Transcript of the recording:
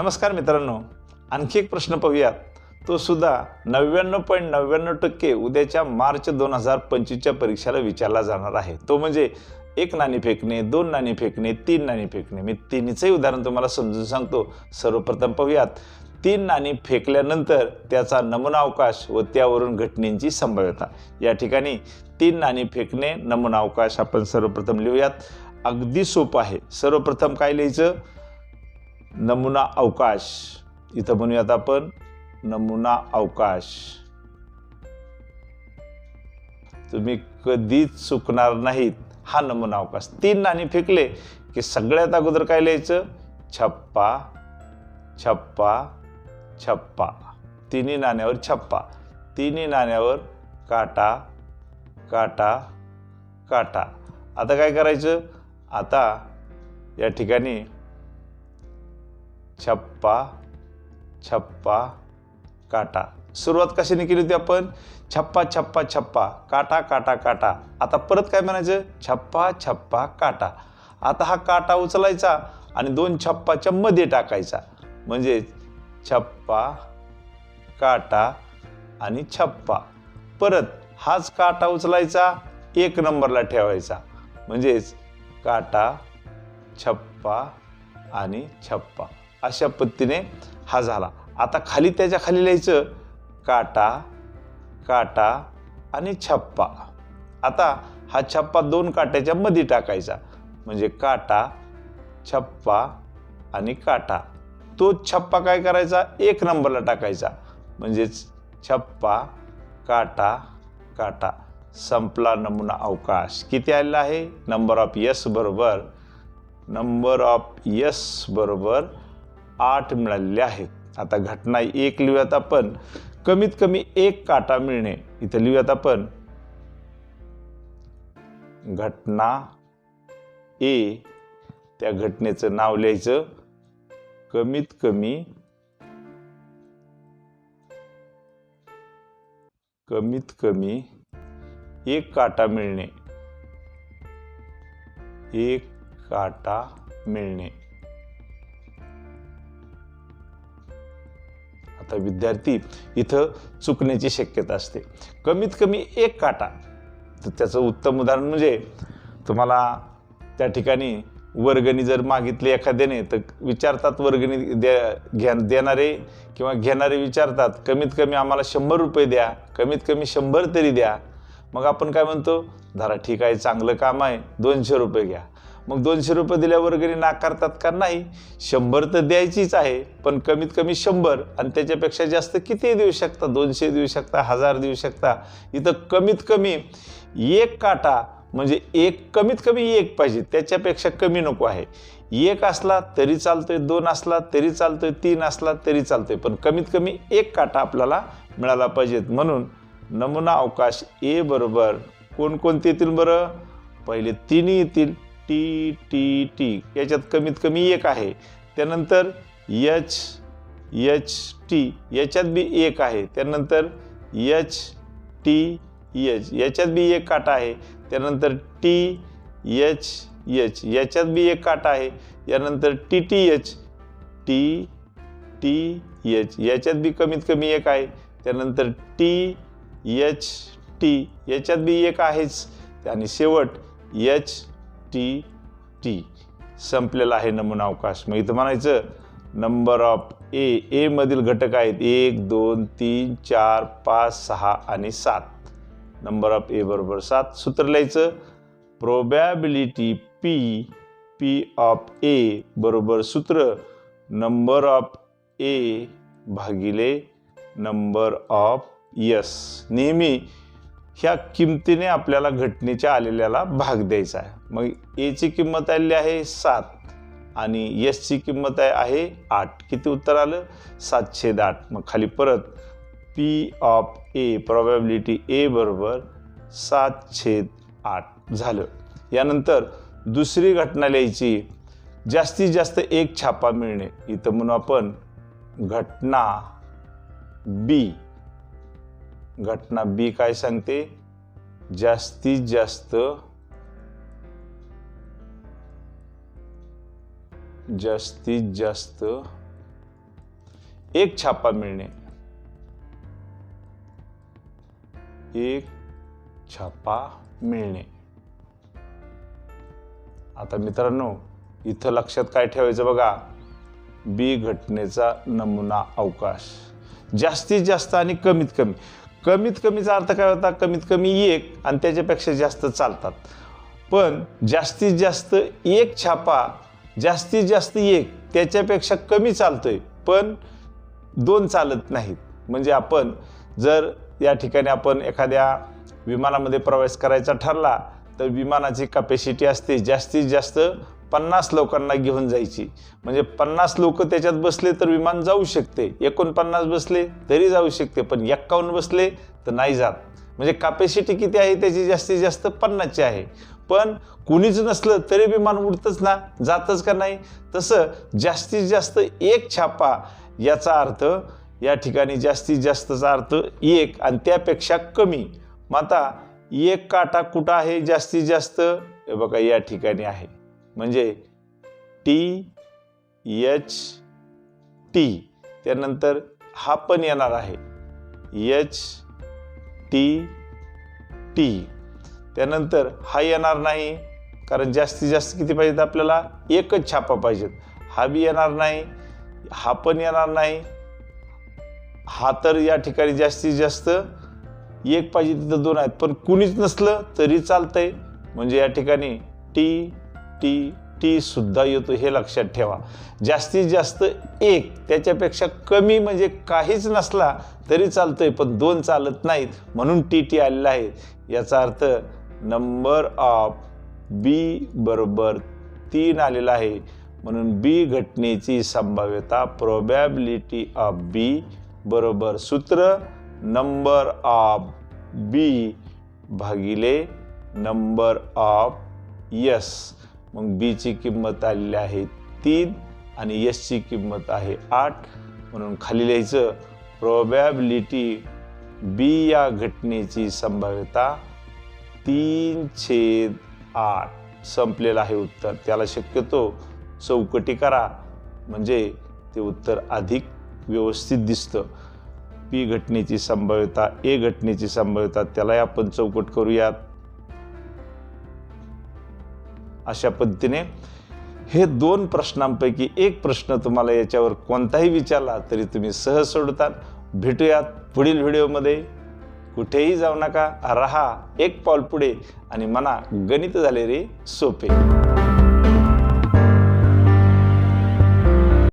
नमस्कार मित्रांनो आणखी एक प्रश्न पाहूयात. तो सुद्धा नव्याण्णव पॉईंट नव्याण्णव टक्के उद्याच्या मार्च दोन हजार पंचवीसच्या परीक्षेला विचारला जाणार आहे. तो म्हणजे एक नाणी फेकणे दोन नाणी फेकणे तीन नाणी फेकणे. मी तिन्हीचंही उदाहरण तुम्हाला समजून सांगतो. सर्वप्रथम पाहूयात. तीन नाणी फेकल्यानंतर त्याचा नमुना अवकाश व त्यावरून घटनेची संभाव्यता. या ठिकाणी तीन नाणी फेकणे नमुना अवकाश आपण सर्वप्रथम लिहूयात. अगदी सोपं आहे. सर्वप्रथम काय लिहायचं? नमुना अवकाश. इथं म्हणूयात आपण नमुना अवकाश. तुम्ही कधीच चुकणार नाहीत. हा नमुना अवकाश. तीन नाणी फेकले की सगळ्यात अगोदर काय लिहायचं? छप्पा छप्पा छप्पा. तिन्ही नाण्यावर छप्पा. तिन्ही नाण्यावर काटा काटा काटा. आता काय करायचं? आता या ठिकाणी छप्पा छप्पा काटा. सुरुवात कशाने केली होती आपण? छप्पा छप्पा छप्पा काटा काटा काटा. आता परत काय म्हणायचं? छप्पा छप्पा काटा. आता हा काटा उचलायचा आणि दोन छप्पाच्या मध्ये टाकायचा. म्हणजे छप्पा काटा आणि छप्पा. परत हाच काटा उचलायचा एक नंबरला ठेवायचा. म्हणजेच काटा छप्पा आणि छप्पा. अशा पद्धतीने हा झाला. आता खाली त्याच्याखाली लिहायचं काटा काटा आणि छप्पा. आता हा छप्पा दोन काट्याच्या मध्ये टाकायचा. म्हणजे काटा छप्पा आणि काटा. तो छप्पा काय करायचा? एक नंबरला टाकायचा. म्हणजेच छप्पा काटा काटा. संपला नमुना अवकाश. किती आलेला आहे? नंबर ऑफ यस बरोबर. नंबर ऑफ यस बरोबर. आठ मिळालेले आहेत. आता घटना एक लिहूयात आपण. कमीत कमी एक काटा मिळणे. इथं लिहूयात आपण. घटना ए. त्या घटनेचं नाव लिहायचं. कमीत कमी कमीत कमी एक काटा मिळणे. एक काटा मिळणे. आता विद्यार्थी इथं चुकण्याची शक्यता असते. कमीत कमी एक काटा. तर त्याचं उत्तम उदाहरण म्हणजे तुम्हाला त्या ठिकाणी वर्गणी जर मागितली एखाद्याने तर विचारतात वर्गणी द्या घ्या देणारे किंवा घेणारे विचारतात कमीत कमी आम्हाला शंभर रुपये द्या कमीत कमी शंभर तरी द्या. मग आपण काय म्हणतो? धरा ठीक आहे चांगलं काम आहे दोनशे रुपये घ्या. मग दोनशे रुपये दिल्या वगैरे नाकारतात का नाही? शंभर तर द्यायचीच आहे पण कमीत कमी शंभर. आणि त्याच्यापेक्षा जास्त किती देऊ शकता? दोनशे देऊ शकता हजार देऊ शकता? इथं कमीत कमी एक काटा म्हणजे एक कमीत कमी एक पाहिजे. त्याच्यापेक्षा कमी नको आहे. एक असला तरी चालतोय दोन असला तरी चालतोय तीन असला तरी चालतोय पण कमीत कमी एक काटा आपल्याला मिळाला पाहिजेत. म्हणून नमुना अवकाश ए बरोबर. कोणकोणते येतील बरं? पहिले तिन्ही येतील. T T T. याच्यात कमीत कमी एक आहे. त्यानंतर यच यच टी. याच्यात बी एक आहे. त्यानंतर यच टी यच. याच्यात बी एक काटा आहे. त्यानंतर टी एच एच याच्यात बी एक काटा आहे. यानंतर T T H T T H याच्यात बी कमीत कमी एक आहे. त्यानंतर टी एच टी. याच्यात बी एक आहेच. आणि शेवट एच टी टी संपलेला आहे नमुना अवकाश मग इथं म्हणायचं नंबर ऑफ ए ए मधील घटक आहेत. एक दोन तीन चार पाच सहा आणि सात. नंबर ऑफ ए बरोबर सात. सूत्र लिहायचं probability P P of A बरोबर सूत्र. नंबर ऑफ ए भागिले नंबर ऑफ यस नेहमी ह्या किमतीने आपल्याला घटनेच्या आलेल्याला भाग द्यायचा आहे. मग एची किंमत आलेली आहे सात आणि यसची किंमत आहे आठ. किती उत्तर आलं? सातशे आठ. मग खाली परत P of A probability A बरोबर सात छेद आठ झालं. यानंतर दुसरी घटना लिहायची. जास्तीत जास्त एक छापा मिळणे. इथं म्हणून आपण घटना बी घटना बी काय सांगते? जास्तीत जास्त जास्तीत जास्त एक छापा मिळणे. एक छापा मिळणे. आता मित्रांनो इथं लक्षात काय ठेवायचं बघा? बी घटनेचा नमुना अवकाश. जास्तीत जास्त आणि कमीत कमी. कमीत कमीचा अर्थ काय होता? कमीत कमी एक आणि त्याच्यापेक्षा जास्त चालतात. पण जास्तीत जास्त एक छापा जास्तीत जास्त एक त्याच्यापेक्षा कमी चालतोय पण दोन चालत नाहीत. म्हणजे आपण जर या ठिकाणी आपण एखाद्या विमानामध्ये प्रवास करायचा ठरला तर विमानाची कॅपॅसिटी असते जास्तीत जास्त पन्नास लोकांना घेऊन जायची. म्हणजे पन्नास लोक त्याच्यात बसले तर विमान जाऊ शकते. एकोणपन्नास बसले तरी जाऊ शकते पण एक्कावन्न बसले तर नाही जात. म्हणजे कॅपॅसिटी किती आहे त्याची जास्तीत जास्त पन्नासची आहे. पण कुणीच नसलं तरी विमान उडतंच ना जातच का नाही? तसं जास्तीत जास्त एक छापा याचा अर्थ या ठिकाणी जास्तीत जास्तचा अर्थ एक आणि त्यापेक्षा कमी. मग आता एक काटा कुठं आहे? जास्तीत जास्त हे बघा या ठिकाणी आहे. म्हणजे टी एच टी त्यानंतर हा पण येणार आहे. एच टी टी त्यानंतर हा येणार नाही कारण जास्तीत जास्त किती पाहिजेत आपल्याला? एकच छापा पाहिजेत. हा बी येणार नाही हा पण येणार नाही. हा तर या ठिकाणी जास्तीत जास्त एक पाहिजे तिथं दोन आहेत. पण कुणीच नसलं तरी चालतंय. म्हणजे या ठिकाणी टी टी टी सुद्धा येतो हे लक्षात ठेवा. जास्तीत जास्त एक त्याच्यापेक्षा कमी म्हणजे काहीच नसला तरी चालतंय पण दोन चालत नाहीत म्हणून टी टी आलेला आहे. याचा अर्थ नंबर ऑफ बी बरोबर तीन आलेला आहे. म्हणून बी घटनेची संभाव्यता प्रोबॅबिलिटी ऑफ बी बरोबर सूत्र नंबर ऑफ बी भागिले नंबर ऑफ यस मग बीची किंमत आलेली आहे तीन आणि यसची किंमत आहे आठ. म्हणून खाली लिहायचं प्रोबॅबिलिटी बी या घटनेची संभाव्यता तीन छेद आठ. संपलेलं आहे उत्तर. त्याला शक्यतो चौकटी करा. म्हणजे ते उत्तर अधिक व्यवस्थित दिसतं. पी घटनेची संभाव्यता ए घटनेची संभाव्यता त्यालाही आपण चौकट करूयात. अशा पद्धतीने हे दोन प्रश्नांपैकी एक प्रश्न तुम्हाला याच्यावर कोणताही विचारला तरी तुम्ही सहज सोडतात. भेटूयात पुढील व्हिडिओमध्ये. कुठेही जाऊ नका राहा एक पाऊल पुढे आणि मना गणित झाले रे सोपे.